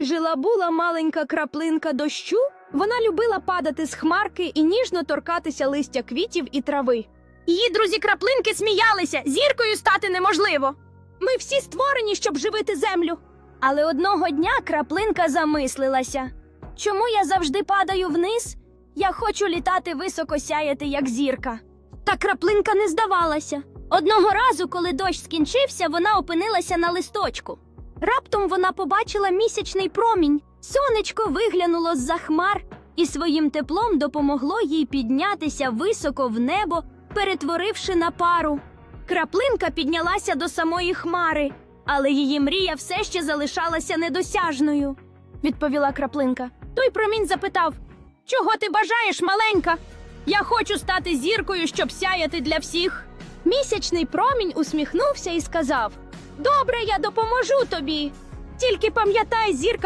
Жила була маленька краплинка дощу. Вона любила падати з хмарки і ніжно торкатися листя квітів і трави. Її друзі краплинки сміялися, зіркою стати неможливо. Ми всі створені, щоб живити землю. Але одного дня краплинка замислилася. Чому я завжди падаю вниз? Я хочу літати високо сяяти, як зірка. Та краплинка не здавалася. Одного разу, коли дощ скінчився, вона опинилася на листочку. Раптом вона побачила місячний промінь. Сонечко виглянуло з-за хмар і своїм теплом допомогло їй піднятися високо в небо, перетворивши на пару. Краплинка піднялася до самої хмари, але її мрія все ще залишалася недосяжною, відповіла краплинка. Той промінь запитав: Чого ти бажаєш, маленька? Я хочу стати зіркою, щоб сяяти для всіх. Місячний промінь усміхнувся і сказав: Добре, я допоможу тобі. Тільки пам'ятай, зірка